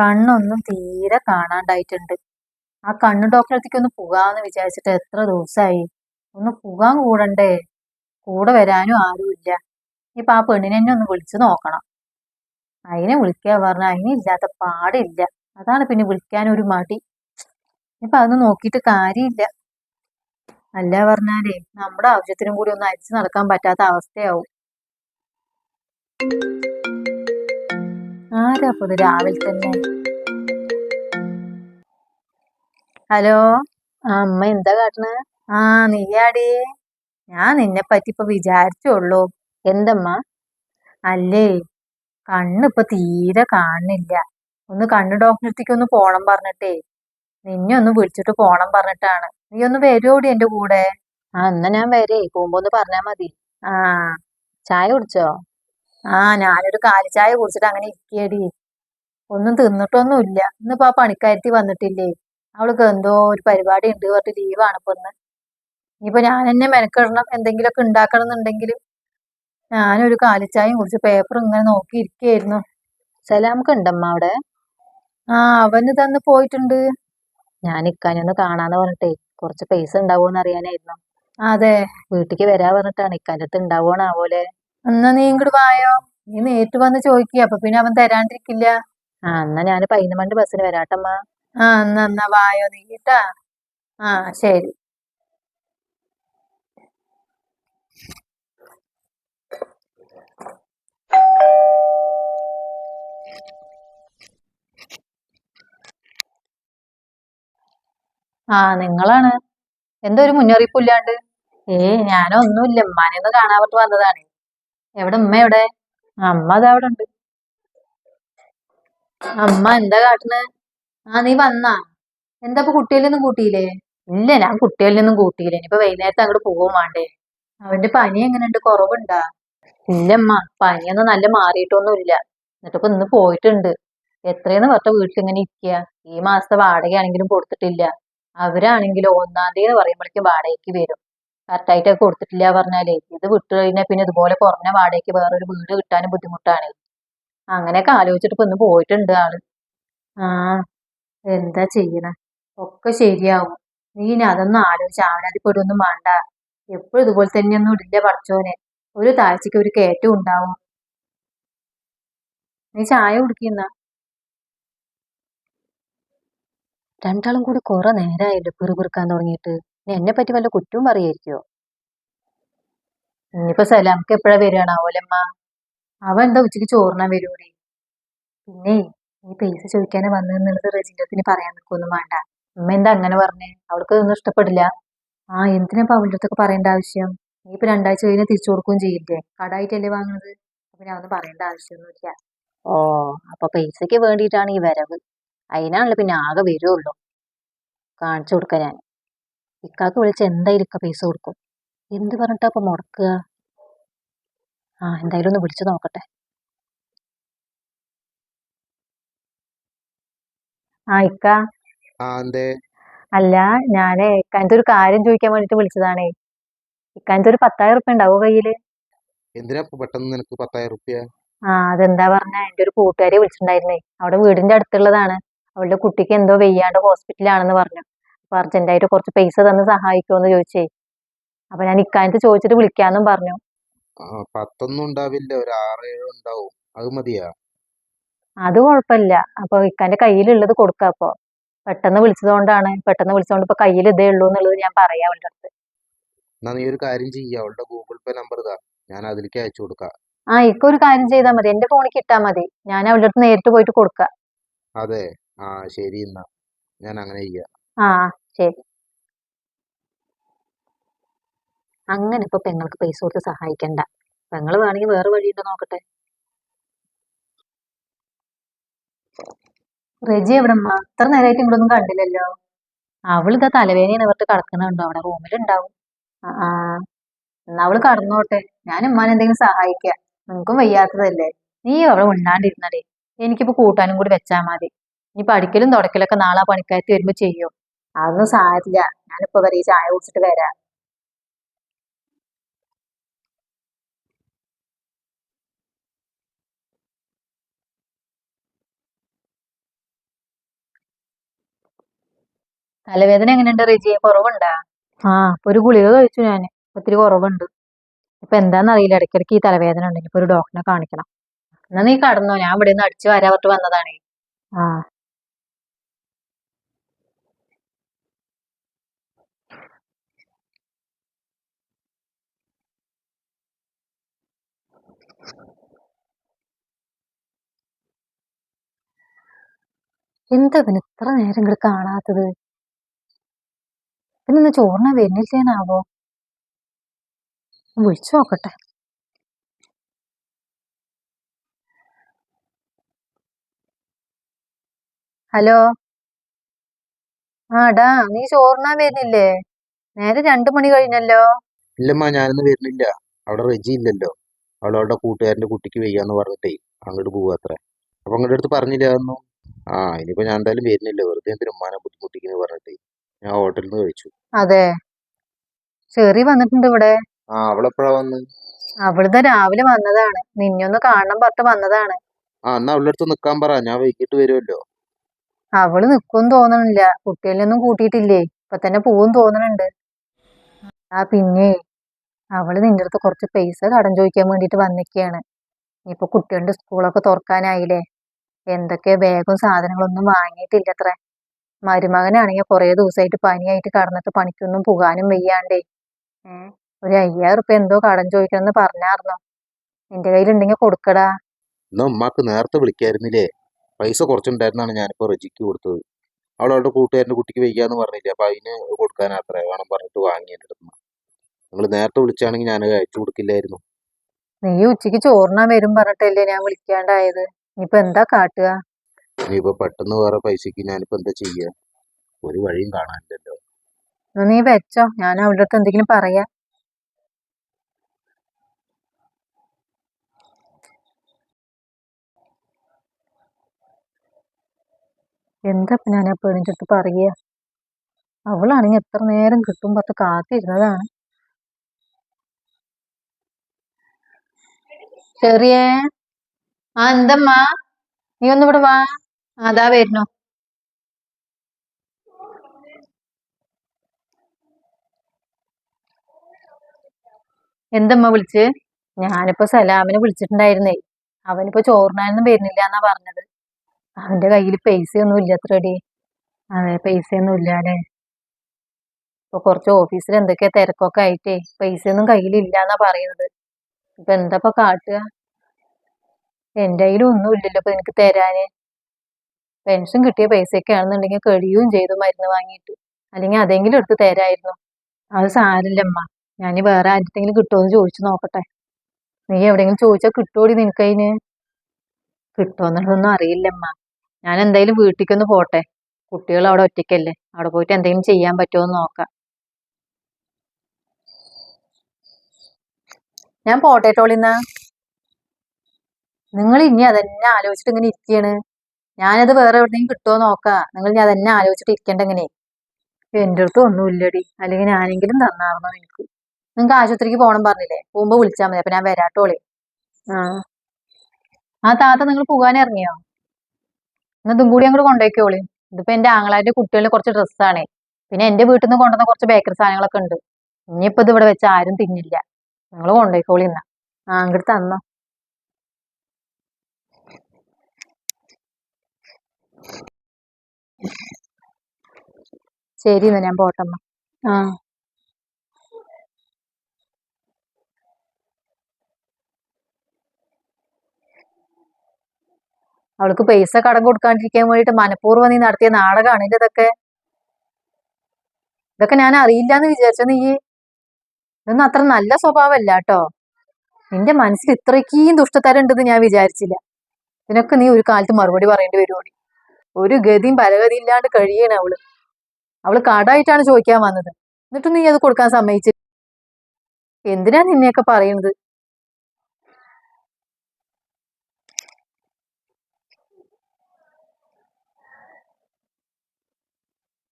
കണ്ണൊന്നും തീരെ കാണാണ്ടായിട്ടുണ്ട്. ആ കണ്ണ് ഡോക്ടറെ അടുത്തേക്ക് ഒന്ന് പോകാന്ന് വിചാരിച്ചിട്ട് എത്ര ദിവസമായി ഒന്ന് പോകാൻ കൂടണ്ടേ? കൂടെ വരാനും ആരുമില്ല ഇപ്പൊ ആ പെണ്ണിനെ തന്നെ ഒന്ന് വിളിച്ചു നോക്കണം. അതിനെ വിളിക്കാൻ പറഞ്ഞ അതിനില്ലാത്ത പാടില്ല. അതാണ് പിന്നെ വിളിക്കാൻ ഒരു മടി. ഇപ്പൊ അതൊന്നും നോക്കിയിട്ട് കാര്യമില്ല. അല്ല പറഞ്ഞാലേ നമ്മുടെ ആവശ്യത്തിനും കൂടി ഒന്ന് അരിച്ചു നടക്കാൻ പറ്റാത്ത അവസ്ഥയാവും. ആരാ പൊതു രാവിലെ തന്നെ? ഹലോ? ആ അമ്മ എന്താ കാട്ടണേ? ആ നീയാടി. ഞാൻ നിന്നെ പറ്റി ഇപ്പൊ വിചാരിച്ചുള്ളൂ. എന്തമ്മ? അല്ലേ കണ്ണ് ഇപ്പൊ തീരെ കാണുന്നില്ല. ഒന്ന് കണ്ണ് ഡോക്ടറത്തേക്ക് ഒന്ന് പോണം പറഞ്ഞിട്ടേ. നിന്നെ ഒന്ന് വിളിച്ചിട്ട് പോണം പറഞ്ഞിട്ടാണ്. നീ ഒന്ന് വരുവോടി എന്റെ കൂടെ? ആ എന്നാ ഞാൻ വരേ. പോകുമ്പോ ഒന്ന് പറഞ്ഞാ മതി. ആ. ചായ കുടിച്ചോ? ആ ഞാനൊരു കാലിച്ചായ കുടിച്ചിട്ട് അങ്ങനെ ഇരിക്കടി. ഒന്നും തിന്നിട്ടൊന്നുമില്ല. ഇന്നിപ്പോ ആ പണിക്കാരത്തി വന്നിട്ടില്ലേ? അവൾക്ക് എന്തോ ഒരു പരിപാടി ഉണ്ട് പറഞ്ഞിട്ട് ലീവാണ് ഇപ്പൊ ഇന്ന്. ഇനിയിപ്പോ ഞാൻ തന്നെ മെനക്കെടണം എന്തെങ്കിലുമൊക്കെ ഉണ്ടാക്കണം എന്നുണ്ടെങ്കിൽ ഞാനൊരു കാലിച്ചായും കുടിച്ച് പേപ്പർ ഇങ്ങനെ നോക്കി ഇരിക്കുകയായിരുന്നു സലാമക്ക് ഉണ്ടമ്മ അവിടെ? ആ അവന് തന്ന് പോയിട്ടുണ്ട്. ഞാൻ ഇക്കാനൊന്ന് കാണാന്ന് പറഞ്ഞിട്ടേ കുറച്ച് പൈസ ഉണ്ടാവുമെന്ന് അറിയാനായിരുന്നു. അതെ. വീട്ടിക്ക് വരാ പറഞ്ഞിട്ടാണ് ഇക്കാന്റെ അടുത്ത് ഉണ്ടാവുകയാണാവോലെ എന്നാ നീ ഇങ്ങോട്ട് വായോ? നീ നേരിട്ട് വന്ന് ചോദിക്കുക അപ്പൊ പിന്നെ അവൻ തരാണ്ടിരിക്കില്ല. ആ എന്നാ ഞാൻ പൈനമണ്ട് ബസ്സിന് വരാട്ടമ്മ. ആ എന്നാ എന്നാ വായോ നീ കേട്ടാ? ആ ശരി. ആ നിങ്ങളാണ്? എന്തോ ഒരു മുന്നറിയിപ്പില്ലാണ്ട് ഏ ഞാനൊന്നുമില്ല. ഉമ്മാനെ ഒന്ന് കാണാൻ പറ്റി വന്നതാണ്. എവിടെ ഉമ്മ എവിടെ? അമ്മ അതവിടെ അവിടെ ഉണ്ട്. അമ്മ എന്താ കാട്ടണ്? ആ നീ വന്നാ. എന്താ ഇപ്പൊ കുട്ടികളൊന്നും കൂട്ടിയില്ലേ? ഇല്ല ഞാൻ കുട്ടികളിലൊന്നും കൂട്ടിയില്ല. ഇനിയിപ്പൊ വൈകുന്നേരത്ത് അങ്ങോട്ട് പോകും വേണ്ടേ. അവന്റെ പനി എങ്ങനെയുണ്ട്? കുറവുണ്ടാ? ഇല്ലമ്മ പനിയൊന്നും നല്ല മാറിയിട്ടൊന്നും ഇല്ല എന്നിട്ടിപ്പോ ഇന്ന് പോയിട്ടുണ്ട്. എത്രയെന്ന് പറഞ്ഞ വീട്ടിൽ ഇങ്ങനെ ഇരിക്കുക ഈ മാസത്തെ വാടകയാണെങ്കിലും കൊടുത്തിട്ടില്ല. അവരാണെങ്കിലും ഒന്നാം തീയതി പറയുമ്പോഴേക്കും വാടകയ്ക്ക് വരും. കറക്റ്റായിട്ട് കൊടുത്തിട്ടില്ല പറഞ്ഞാലേ. ഇത് വിട്ടു കഴിഞ്ഞാൽ പിന്നെ ഇതുപോലെ കുറഞ്ഞ വാടകയ്ക്ക് വേറൊരു വീട് കിട്ടാനും ബുദ്ധിമുട്ടാണ്. അങ്ങനെയൊക്കെ ആലോചിച്ചിട്ട് ഇപ്പൊ ഇന്ന് പോയിട്ടുണ്ട് ആൾ. ആ എന്താ ചെയ്യണ? ഒക്കെ ശരിയാവും. നീ ഇനി അതൊന്നും ആലോചിച്ച് ആവലാതിപ്പെടുമൊന്നും വേണ്ട. എപ്പോഴും ഇതുപോലെ തന്നെയൊന്നും ഇടില്ല പഠിച്ചോനെ ഒരു താഴ്ചക്ക് ഒരു കയറ്റം ഉണ്ടാവും. നീ ചായ കുടിക്കുന്ന രണ്ടാളും കൂടി കുറെ നേരമായില്ലേ പിറുപിറുക്കാൻ തുടങ്ങിയിട്ട്. ഇനി എന്നെ പറ്റി വല്ല കുറ്റവും പറയായിരിക്കോ ഇനിയിപ്പോ സലാമക്ക് എപ്പോഴാ വരികയാണാവോലമ്മ അവൻ എന്താ ഉച്ചയ്ക്ക് ചോറിനാൻ വരൂടി പിന്നെ ഈ പൈസ ചോദിക്കാനാ വന്നതെന്നുള്ളത് റെജിൻഡത്തിന് പറയാൻ നിൽക്കൊന്നും വേണ്ട. ഉമ്മ എന്താ അങ്ങനെ പറഞ്ഞേ? അവൾക്ക് ഒന്നും ഇഷ്ടപ്പെടില്ല. ആ എന്തിനാ ഇപ്പൊ അവളുടെ അടുത്തൊക്കെ പറയേണ്ട ആവശ്യം? നീ ഇപ്പൊ രണ്ടാഴ്ച കഴിഞ്ഞാൽ തിരിച്ചു കൊടുക്കുകയും ചെയ്യില്ലേ? കടായിട്ടല്ലേ അപ്പൊ പിന്നെ അതൊന്നും പറയേണ്ട ആവശ്യമൊന്നുമില്ല. ഓ അപ്പൊ പൈസക്ക് വേണ്ടിയിട്ടാണ് ഈ വരവ്. അതിനാണല്ലോ പിന്നെ ആകെ വരുള്ളൂ. കാണിച്ചു കൊടുക്ക ഞാൻ. ഇക്കാക്ക് വിളിച്ച് എന്തായാലും ഇക്ക പൈസ കൊടുക്കും? എന്ത് പറഞ്ഞിട്ടാ അപ്പൊ മുടക്കുക? ആ എന്തായാലും ഒന്ന് വിളിച്ചു നോക്കട്ടെ. ആ ഇക്ക. ആ എന്തേ? അല്ല ഞാനേ ഇക്കാനത്തെ ഒരു കാര്യം ചോദിക്കാൻ വേണ്ടിട്ട് വിളിച്ചതാണേ. ഇക്കാനത്തെ ഒരു പത്തായിരം ഉറുപ്പ്യ ഉണ്ടാവോ കയ്യിൽ? എന്തിനാ ഇപ്പൊ പെട്ടെന്ന് നിനക്ക് പത്തായിരം റുപ്യ ആ അതെന്താ പറഞ്ഞ? എന്റെ ഒരു കൂട്ടുകാരി വിളിച്ചിട്ടുണ്ടായിരുന്നേ. അവിടെ വീടിന്റെ അടുത്തുള്ളതാണ്. അവളുടെ കുട്ടിക്ക് എന്തോ വെയ്യാണ്ട് ഹോസ്പിറ്റലാണെന്ന് പറഞ്ഞു. അപ്പൊ അർജന്റായിട്ട് കുറച്ച് പൈസ തന്ന് സഹായിക്കുമെന്ന് ചോദിച്ചേ. അപ്പൊ ഞാൻ ഇക്കാലത്ത് ചോദിച്ചിട്ട് വിളിക്കാന്നും പറഞ്ഞു. പത്തൊന്നും ഉണ്ടാവില്ല. ഒരു ഉണ്ടാവും. അത് മതിയാ? അത് കുഴപ്പമില്ല. അപ്പൊ ഇക്കാന്റെ കയ്യിലുള്ളത് കൊടുക്ക അപ്പൊ. പെട്ടെന്ന് വിളിച്ചതുകൊണ്ടാണ്. പെട്ടെന്ന് വിളിച്ചതുകൊണ്ട് ഇപ്പൊ കയ്യിൽ ഇതേ ഉള്ളൂ എന്നുള്ളത് ഞാൻ പറയാം അവളുടെ അടുത്ത്. എന്നാ നീ ഒരു കാര്യം ചെയ്യ. അവളുടെ ഗൂഗിൾ പേ നമ്പർ ഇതാ. ഞാൻ അതിലേക്ക് അയച്ചു കൊടുക്കാം. ആ ഇക്ക ഒരു കാര്യം ചെയ്താൽ മതി. എന്റെ ഫോണിൽ കിട്ടാ മതി. ഞാൻ അവളുടെ അടുത്ത് നേരിട്ട് പോയിട്ട് കൊടുക്കാം. അതെ. ആ ശരി എന്നാ. ഞാൻ അങ്ങനെ ചെയ്യാം. ആ ശരി. അങ്ങനെ ഇപ്പൊ പെങ്ങൾക്ക് പൈസ കൊടുത്ത് സഹായിക്കണ്ട. പെങ്ങൾ വേണമെങ്കിൽ വേറെ വഴിയുണ്ടോ നോക്കട്ടെ? റെജി എവിടെ ഇത്ര നേരമായിട്ട് ഇങ്ങോട്ടൊന്നും കണ്ടില്ലല്ലോ. അവളിതാ തലവേദന നിവർത്ത് കിടക്കുന്നുണ്ടോ അവിടെ റൂമിലുണ്ടാവും. ആ ആ. എന്നാ അവൾ കടന്നോട്ടെ. ഞാൻ ഉമ്മാനെ എന്തെങ്കിലും സഹായിക്കാം. നിനക്കും വയ്യാത്തതല്ലേ? നീ അവളെ ഉണ്ണാണ്ടിരുന്നടേ. എനിക്കിപ്പോ കൂട്ടാനും കൂടി വെച്ചാ മതി. നീ പഠിക്കലും തുടക്കലൊക്കെ നാളെ പണിക്കാരത്തി വരുമ്പോ ചെയ്യും? അതൊന്നും സാരമില്ല ഞാനിപ്പോ വരെ ഈ ചായ കുടിച്ചിട്ട് വരാം. തലവേദന എങ്ങനെയുണ്ട് റെജി? കുറവുണ്ടാ? ആ ഒരു ഗുളിക കഴിച്ചു ഞാൻ ഒത്തിരി കുറവുണ്ട്. ഇപ്പൊ എന്താണെന്നറിയില്ല ഇടയ്ക്കിടയ്ക്ക് ഈ തലവേദന ഉണ്ട് ഇനിയിപ്പോ ഒരു ഡോക്ടറിനെ കാണിക്കണം. എന്നാ നീ കടന്നോ. ഞാൻ ഇവിടെ നിന്ന് അടിച്ചു വരാൻ പറ്റു വന്നതാണേ. ആ. എന്താ പിന്നെ ഇത്ര നേരം ഇങ്ങോട്ട് കാണാത്തത്? പിന്നെ ഇന്ന് ചോറിനാ വരുന്നില്ലേനാവോ വിളിച്ചു നോക്കട്ടെ. ഹലോ? ആടാ നീ ചോറിനാ വരുന്നില്ലേ? നേരെ രണ്ടു മണി കഴിഞ്ഞല്ലോ. ഇല്ലമ്മ ഞാനൊന്നും വരുന്നില്ല. അവിടെ റെജി ഇല്ലല്ലോ. അവളവളുടെ കൂട്ടുകാരന്റെ കുട്ടിക്ക് വയ്യാന്ന് പറഞ്ഞിട്ടേ അങ്ങോട്ട് പോവാത്ര. അപ്പൊ അങ്ങോട്ട് അടുത്ത് പറഞ്ഞില്ല അതൊന്നും ആ ഇനിയിപ്പോ ഞാൻ എന്തായാലും വരുന്നില്ല. വെറുതെ എന്തിനും ഉമ്മാനെ ബുദ്ധിമുട്ടിക്കുന്നു പറഞ്ഞിട്ട്. ഞാൻ ഹോട്ടലിൽ നിന്ന് കഴിച്ചു. അതെ. ചെറിയ വന്നിട്ടുണ്ട് ഇവിടെ. ആ അവളെപ്പോഴാ വന്ന്? അവിടുന്ന് രാവിലെ വന്നതാണ്. നിന്നൊന്ന് കാണണം പറഞ്ഞിട്ട് വന്നതാണ്. ആ എന്നാ അവളുടെ അടുത്ത് നിക്കാൻ പറ. ഞാൻ വൈകിട്ട് വരുമല്ലോ അവൾ നിക്കും തോന്നണില്ല. കുട്ടികളിലൊന്നും കൂട്ടിയിട്ടില്ലേ? ഇപ്പൊ തന്നെ പോവും തോന്നണുണ്ട്. ആ പിന്നെ അവൾ നിന്റെ അടുത്ത് കുറച്ച് പൈസ കടം ചോദിക്കാൻ വേണ്ടിട്ട് വന്നിക്കാണ് ഇപ്പൊ കുട്ടികളുടെ സ്കൂളൊക്കെ തുറക്കാനായില്ലേ? എന്തൊക്കെ ബാഗും സാധനങ്ങളൊന്നും വാങ്ങിയിട്ടില്ല അത്ര മരുമകനാണെങ്കിൽ കൊറേ ദിവസമായിട്ട് പനിയായിട്ട് കടന്നിട്ട് പണിക്കൊന്നും പോകാനും വയ്യാണ്ടേ. ഒരു അയ്യായിരം ഉറുപ്പ എന്തോ കടം ചോദിക്കണമെന്ന് പറഞ്ഞാർന്നോ നിന്റെ കയ്യിലുണ്ടെങ്കിൽ കൊടുക്കടാ. എന്നാ ഉമ്മാക്ക് നേരത്തെ വിളിക്കായിരുന്നില്ലേ? പൈസ കുറച്ചുണ്ടായിരുന്നാണ് ഞാനിപ്പോ റജിക്ക് കൊടുത്തത്. അവൾ അവളുടെ കൂട്ടുകാരന്റെ കുട്ടിക്ക് വയ്യാന്ന് പറഞ്ഞില്ലേ അപ്പൊ അതിന് കൊടുക്കാൻ അത്ര വേണം പറഞ്ഞിട്ട് വാങ്ങി എന്റെ അടുത്ത് നിങ്ങൾ നേരത്തെ വിളിച്ചാണെങ്കിൽ ഞാൻ അയച്ചു കൊടുക്കില്ലായിരുന്നു. നീ ഉച്ചയ്ക്ക് ചോറിനാ വരും പറഞ്ഞിട്ടല്ലേ ഞാൻ വിളിക്കാണ്ടായത്? ഇനിയിപ്പൊ എന്താ കാട്ടുക? ഇനിയിപ്പോ പെട്ടെന്ന് വേറെ പൈസക്ക് ഞാനിപ്പോ എന്താ ചെയ്യ? ഒരു വഴിയും കാണാനില്ലല്ലോ. നീ വെച്ചോ. ഞാൻ അവിടെ അടുത്ത് എന്തെങ്കിലും പറയാ. എന്താ ഇപ്പൊ ഞാൻ ആ പെണ്ണിന്റെ അടുത്ത് പറയുക? അവളാണെങ്കിൽ എത്ര നേരം കിട്ടും പത്ത് കാത്തിരുന്നതാണ്. ചെറിയേ. ആ എന്തമ്മാ? നീ ഒന്ന് ഇവിടെ വാ. അതാ വരുന്നു. എന്തമ്മ വിളിച്ച്? ഞാനിപ്പോ സലാമിനെ വിളിച്ചിട്ടുണ്ടായിരുന്നേ. അവനിപ്പോ ചോറിനാനൊന്നും വരുന്നില്ല എന്നാ പറഞ്ഞത്. അവന്റെ കയ്യിൽ പൈസയൊന്നും ഇല്ല അത്രടി അതെ പൈസയൊന്നും ഇല്ല അല്ലേ ഇപ്പൊ കുറച്ച് ഓഫീസിൽ എന്തൊക്കെയാ തിരക്കൊക്കെ ആയിട്ടേ പൈസയൊന്നും കയ്യിലില്ല എന്നാ പറയുന്നത്. ഇപ്പൊ എന്താ കാട്ടുക? കയ്യിലും ഒന്നും ഇല്ലല്ലോ ഇപ്പൊ എനിക്ക് തരാന്. പെൻഷൻ കിട്ടിയ പൈസയൊക്കെ ആണെന്നുണ്ടെങ്കിൽ കഴിയുകയും ചെയ്തു മരുന്ന് വാങ്ങിയിട്ട്. അല്ലെങ്കിൽ അതെങ്കിലും എടുത്ത് തരായിരുന്നു. അത് സാരില്ലമ്മ ഞാൻ വേറെ ആരുടെങ്കിലും കിട്ടുമോന്ന് ചോദിച്ചു നോക്കട്ടെ. നീ എവിടെയെങ്കിലും ചോദിച്ചാൽ കിട്ടുമോടി നിനക്കതിന് കിട്ടുമെന്നുള്ളതൊന്നും അറിയില്ലമ്മ. ഞാൻ എന്തായാലും വീട്ടിലേക്കൊന്ന് പോട്ടെ. കുട്ടികൾ അവിടെ ഒറ്റയ്ക്കല്ലേ. അവിടെ പോയിട്ട് എന്തെങ്കിലും ചെയ്യാൻ പറ്റുമോ എന്ന് നോക്കാം. ഞാൻ പോട്ടെ ടോളിന്നാ നിങ്ങൾ ഇനി അതെന്നെ ആലോചിച്ചിട്ട് ഇങ്ങനെ ഇരിക്കുകയാണ് ഞാനത് വേറെ എവിടെയെങ്കിലും കിട്ടുമോ നോക്കാം. നിങ്ങൾ ഇനി അതെന്നെ ആലോചിച്ചിട്ട് ഇരിക്കേണ്ട ഇങ്ങനെ. എന്റെ അടുത്ത് ഒന്നുമില്ലടി. അല്ലെങ്കിൽ ഞാനെങ്കിലും തന്നാർന്നോ എനിക്ക് നിങ്ങൾക്ക് ആശുപത്രിക്ക് പോകണം പറഞ്ഞില്ലേ? പോകുമ്പോ വിളിച്ചാൽ മതി. അപ്പൊ ഞാൻ വരാട്ടോളെ. ആ. ആ താത്ത നിങ്ങൾ പോകാൻ ഇറങ്ങിയോ? എന്നാ ഇതും കൂടി അങ്ങോട്ട് കൊണ്ടുപോയിക്കോളി ഇതിപ്പോ എന്റെ ആങ്ങളായിട്ട് കുട്ടികളുടെ കുറച്ച് ഡ്രസ്സാണേ. പിന്നെ എന്റെ വീട്ടിൽ നിന്ന് കൊണ്ടുവന്ന കുറച്ച് ബേക്കറി സാധനങ്ങളൊക്കെ ഉണ്ട്. ഇനിയിപ്പോ ഇത് ഇവിടെ വെച്ച് ആരും തിന്നില്ല. നിങ്ങൾ കൊണ്ടുപോയിക്കോളി എന്നാ ആ അങ്ങോട്ട് തന്നോ. ശരി എന്നാ ഞാൻ പോട്ടമ്മ ആ. അവൾക്ക് പൈസ കടം കൊടുക്കാണ്ടിരിക്കാൻ വേണ്ടിട്ട് മനഃപൂർവം നീ നടത്തിയ നാടകമാണ് ഇതൊക്കെ? ഇതൊക്കെ ഞാൻ അറിയില്ല എന്ന് വിചാരിച്ച നീ? ഇതൊന്നും അത്ര നല്ല സ്വഭാവമല്ല കേട്ടോ. നിന്റെ മനസ്സിൽ ഇത്രയ്ക്കും ദുഷ്ടതരം ഉണ്ടെന്ന് ഞാൻ വിചാരിച്ചില്ല. ഇതിനൊക്കെ നീ ഒരു കാലത്ത് മറുപടി പറയേണ്ടി വരുമോടി ഒരു ഗതിയും പരഗതി ഇല്ലാണ്ട് കഴിയണ അവൾ. അവൾ കടായിട്ടാണ് ചോദിക്കാൻ വന്നത്. എന്നിട്ട് നീ അത് കൊടുക്കാൻ സമ്മതിച്ചു എന്തിനാ നിന്നെയൊക്കെ പറയുന്നത്